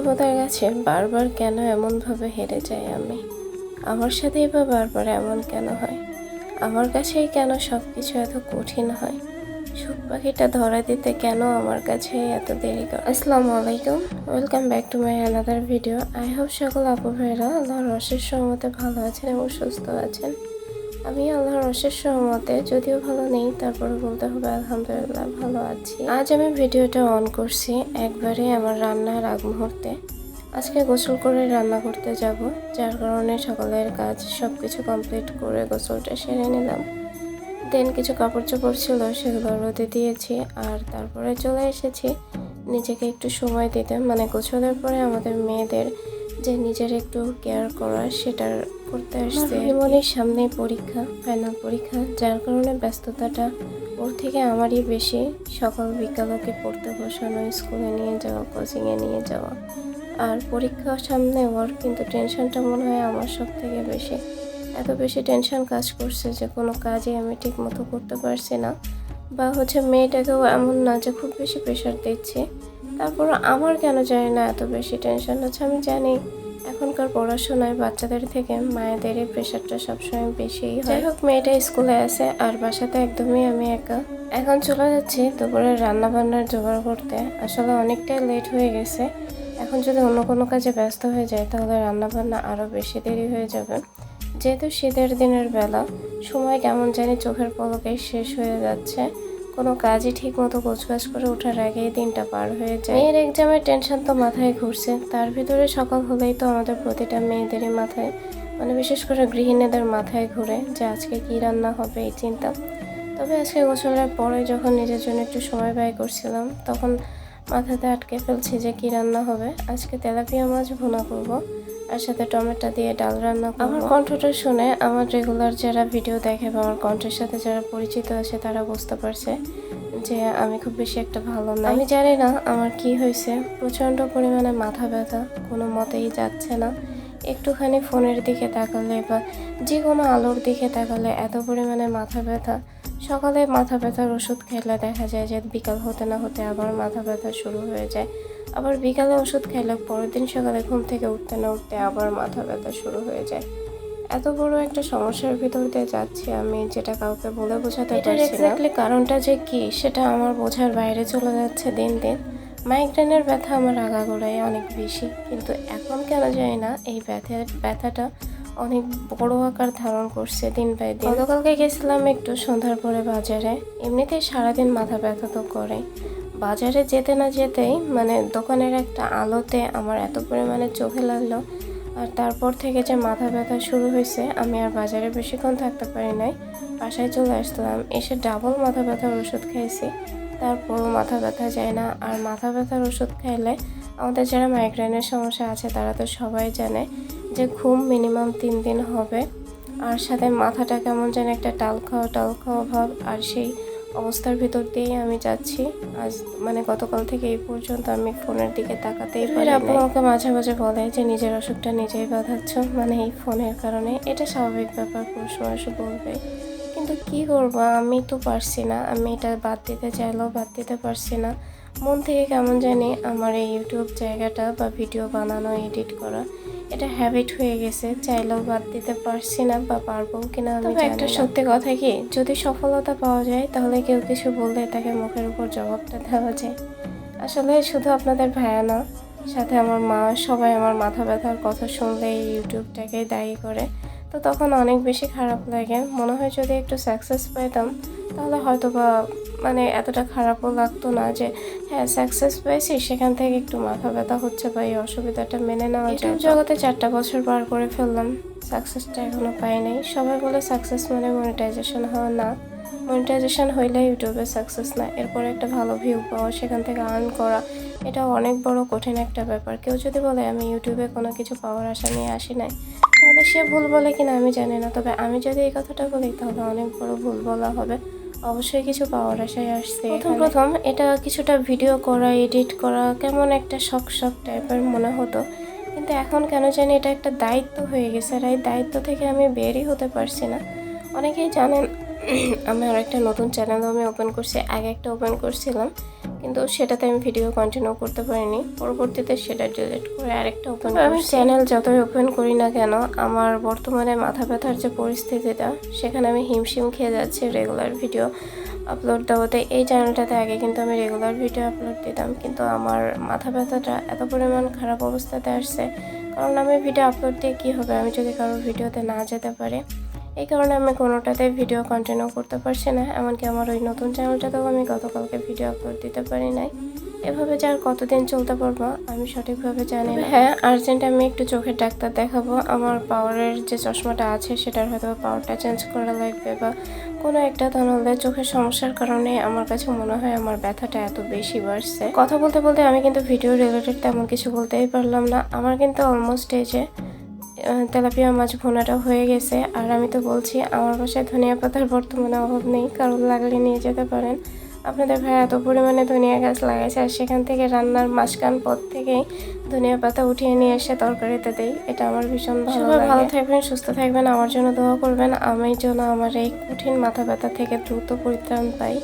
বাস্তবতার কাছে বারবার কেন এমনভাবে হেরে যাই আমি? আমার সাথেই বা বারবার এমন কেন হয়? আমার কাছেই কেন সব কিছু এত কঠিন হয়? সুখ পাখিটা ধরা দিতে কেন আমার কাছে এত দেরি করে? আসসালামু আলাইকুম। Welcome back to my another video I hope সকল আপু ভাইরা আল্লাহর অশেষ সহমতে ভালো আছেন এবং সুস্থ আছেন। আমি আল্লাহর অশেষ সহমতে, যদিও ভালো নেই তারপরে বলতে হবে আলহামদুলিল্লাহ ভালো আছি। আজ আমি ভিডিওটা অন করছি একবারে আমার রান্নার আগ মুহূর্তে। আজকে গোসল করে রান্না করতে যাব, যার কারণে সকালের কাজ সব কিছু কমপ্লিট করে গোসলটা সেরে নিলাম। দেন কিছু কাপড় চোপড় ছিল, সেগুলো রোদে দিয়েছি, আর তারপরে চলে এসেছি। নিজেকে একটু সময় দিতে মানে গোসলের পরে আমাদের মেয়েদের যে নিজের একটু কেয়ার করা সেটার করতে আসছে জীবনের সামনে পরীক্ষা ফাইনাল পরীক্ষা যার কারণে ব্যস্ততাটা ওর থেকে আমারই বেশি। সকাল বিকাল ওকে পড়তে বসানো স্কুলে নিয়ে যাওয়া কোচিংয়ে নিয়ে যাওয়া। আর পরীক্ষার সামনে ওর কিন্তু টেনশনটা মনে হয় আমার সব থেকে বেশি। এত বেশি টেনশন কাজ করছে যে কোনো কাজই আমি ঠিক মতো করতে পারছি না। বা হচ্ছে মেয়েটাকেও এমন না যে খুব বেশি প্রেশার দিচ্ছি। তারপর আমার কেন জানি না এত বেশি টেনশন হচ্ছে আমি জানি এখনকার পড়াশোনায় বাচ্চাদের থেকে মায়েদেরই প্রেশারটা সবসময় হয়। যাই হোক, মেয়েটা স্কুলে আছে, আর বাসাতে একদমই আমি একা। এখন চলে যাচ্ছি দুপুরে রান্না বান্নার জোগাড় করতে। আসলে অনেকটাই লেট হয়ে গেছে। এখন যদি অন্য কোনো কাজে ব্যস্ত হয়ে যায়, তাহলে রান্না বান্না আরও বেশি দেরি হয়ে যাবে। যেহেতু শীতের দিনের বেলা, সময় কেমন জানি চোখের পলকে শেষ হয়ে যাচ্ছে। কোনো কাজই ঠিক মতো গোছগাছ করে ওঠার আগেই দিনটা পার হয়ে যায়। মেয়ের এক্সামের টেনশন তো মাথায় ঘুরছে। তার ভিতরে সকাল হলেই তো আমাদের প্রতিটা মেয়েদেরই মাথায় মানে বিশেষ করে গৃহিণীদের মাথায় ঘুরে যে আজকে কি রান্না হবে এই চিন্তা। তবে আজকে গোসলের পরে যখন নিজের জন্য একটু সময় ব্যয় করছিলাম, তখন মাথাতে আটকে ফেলছি যে কি রান্না হবে। আজকে তেলাপিয়া মাছ ভুনা করব। আর সাথে টমেটো দিয়ে ডাল রান্না করব। আমার কণ্ঠটা শুনে আমার রেগুলার যারা ভিডিও দেখে বা আমার কণ্ঠের সাথে যারা পরিচিত আছে তারা বুঝতে পারছে যে আমি খুব বেশি একটা ভালো না আমি জানি না আমার কি হয়েছে। প্রচণ্ড পরিমাণে মাথা ব্যথা কোনো মতেই যাচ্ছে না। একটুখানি ফোনের দিকে তাকালে বা যে কোনো আলোর দিকে তাকালে এত পরিমাণে মাথা ব্যথা। সকালে মাথা ব্যথার ওষুধ খেলে দেখা যায় যে বিকাল হতে না হতে আবার মাথা ব্যথা শুরু হয়ে যায়। আবার বিকালে ওষুধ খাইলে পরের দিন সকালে ঘুম থেকে উঠতে না উঠতে আবার মাথা ব্যথা শুরু হয়ে যায়। এত বড় একটা সমস্যার ভিতর দিয়ে যাচ্ছি আমি যেটা কাউকে বলে বোঝাতে পারছি এক্স্যাক্টলি কারণটা যে কি সেটা আমার বোঝার বাইরে চলে যাচ্ছে দিন দিন। মাইগ্রেনের ব্যথা আমার আগাগোড়ায় অনেক বেশি কিন্তু এখন কেন জানি না এই ব্যথা ব্যথাটা অনেক বড় আকার ধারণ করছে দিন বাই দিন। গতকালকে গেছিলাম একটু সন্ধ্যার পরে বাজারে এমনিতেই সারাদিন মাথা ব্যথা তো করে বাজারে যেতে না যেতেই মানে দোকানের একটা আলোতে আমার এত পরিমাণে চোখে লাগল। আর তারপর থেকে যে মাথা ব্যথা শুরু হয়েছে, আমি আর বাজারে বেশিক্ষণ থাকতে পারি নাই। বাসায় চলে আসলাম, এসে ডাবল মাথা ব্যথার ওষুধ খাইছি। তারপরও মাথা ব্যথা যায় না। আর মাথা ব্যথার ওষুধ খাইলে আমাদের যারা মাইগ্রেনের সমস্যা আছে, তারা তো সবাই জানে যে ঘুম মিনিমাম তিন দিন হবে। আর সাথে মাথাটা কেমন যেন একটা টাল খাওয়া টাল খাওয়া ভাব, আর সেই অবস্থার ভিতর দিয়েই আমি যাচ্ছি। আজ মানে গতকাল থেকে এই পর্যন্ত আমি ফোনের দিকে তাকাতেই পারি আপু আমাকে মাঝে মাঝে বলে যে নিজের অসুখটা নিজেই বাঁধাচ্ছ। মানে এই ফোনের কারণে। এটা স্বাভাবিক ব্যাপার পুরুষ মানুষ বলবে। কিন্তু কি করব? আমি তো পারছি না। আমি এটা বাদ দিতে চাইলেও বাদ দিতে পারছি না। মন থেকে কেমন জানি আমার এই ইউটিউব জায়গাটা বা ভিডিও বানানো এডিট করা এটা হ্যাবিট হয়ে গেছে চাইলেও বাদ দিতে পারছি না বা পারব কিনা আমি তবে একটা সত্যি কথা কি যদি সফলতা পাওয়া যায় তাহলে কেউ কিছু বললে তাকে মুখের উপর জবাবটা দেওয়া যায়। আসলে শুধু আপনাদের ভাইয়া না সাথে আমার মা সবাই আমার মাথা ব্যথার কথা শুনলে ইউটিউবটাকেই দায়ী করে। তো তখন অনেক বেশি খারাপ লাগে। মনে হয় যদি একটু সাকসেস পেতাম তাহলে হয়তো বা মানে এতটা খারাপও লাগতো না যে হ্যাঁ সাকসেস পেয়েছি সেখান থেকে একটু মাথা ব্যথা হচ্ছে বা এই অসুবিধাটা মেনে নেওয়া যায়। জগতে চারটা বছর পার করে ফেললাম সাকসেসটা এখনও পাই নাই। সবাই বলে সাকসেস মানে মনিটাইজেশন হওয়া না। মনিটাইজেশন হইলে ইউটিউবে সাকসেস না। এরপরে একটা ভালো ভিউ পাওয়া সেখান থেকে আর্ন করা এটা অনেক বড় কঠিন একটা ব্যাপার। কেউ যদি বলে আমি ইউটিউবে কোনো কিছু পাওয়ার আশা নিয়ে আসি নাই তাহলে সে ভুল বলে কিনা আমি জানি না। তবে আমি যদি এই কথাটা বলি তাহলে অনেক বড় ভুল বলা হবে। অবশ্যই কিছু পাওয়ার আশায় আসছে প্রথম প্রথম এটা কিছুটা ভিডিও করা এডিট করা কেমন একটা শখ শখ টাইপের মনে হতো। কিন্তু এখন কেন জানি এটা একটা দায়িত্ব হয়ে গেছে আর এই দায়িত্ব থেকে আমি বেরই হতে পারছি না। অনেকেই জানেন আমার একটা নতুন চ্যানেল আমি ওপেন করছি আগে একটা ওপেন করছিলাম। কিন্তু সেটাতে আমি ভিডিও কন্টিনিউ করতে পারিনি। পরবর্তীতে সেটা ডিলিট করে আরেকটা ওপেন আমি চ্যানেল যতই ওপেন করি না কেন আমার বর্তমানে মাথা ব্যথার যে পরিস্থিতিটা সেখানে আমি হিমশিম খেয়ে যাচ্ছি রেগুলার ভিডিও আপলোড দেওয়াতে। এই চ্যানেলটাতে আগে কিন্তু আমি রেগুলার ভিডিও আপলোড দিতাম কিন্তু আমার মাথা ব্যথাটা এত পরিমাণ খারাপ অবস্থাতে আসছে। কারণ আমি ভিডিও আপলোড দিয়ে কী হবে? আমি যদি কারোর ভিডিওতে না যেতে পারি এই কারণে আমি কোনোটাতে ভিডিও কন্টিনিউ করতে পারছি না, এমনকি আমার ওই নতুন চ্যানেলটাতেও আমি গতকালকে ভিডিও আপলোড দিতে পারি নাই। এভাবে যে আর কতদিন চলতে পারব, আমি সঠিকভাবে জানি না। হ্যাঁ আর্জেন্ট আমি একটু চোখের ডাক্তার দেখাবো। আমার পাওয়ারের যে চশমাটা আছে, সেটার হয়তো পাওয়ারটা চেঞ্জ করা লাগবে বা কোনো একটা তাহলে চোখের সমস্যার কারণে আমার কাছে মনে হয় আমার ব্যথাটা এত বেশি বাড়ছে। কথা বলতে বলতে আমি কিন্তু ভিডিও রিলেটেড তেমন কিছু বলতেই পারলাম না। আমার কিন্তু অলমোস্ট এই যে তেলাপিয়া মাছ ভোনাটা হয়ে গেছে। আর আমি তো বলছি আমার বাসায় ধনিয়া পাতার বর্তমানে অভাব নেই কারণ লাগলে নিয়ে যেতে পারেন। আপনাদের ভাই এত পরিমাণে ধনিয়া গাছ লাগাইছে আর সেখান থেকে রান্নার মাসকান পথ থেকেই ধনিয়া পাতা উঠিয়ে নিয়ে এসে তরকারিতে দেই। এটা আমার ভীষণ ভালো ভালো থাকবেন সুস্থ থাকবেন আমার জন্য দোয়া করবেন। আমি যেন আমার এই কঠিন মাথা ব্যথা থেকে দ্রুত পরিত্রাণ পাই।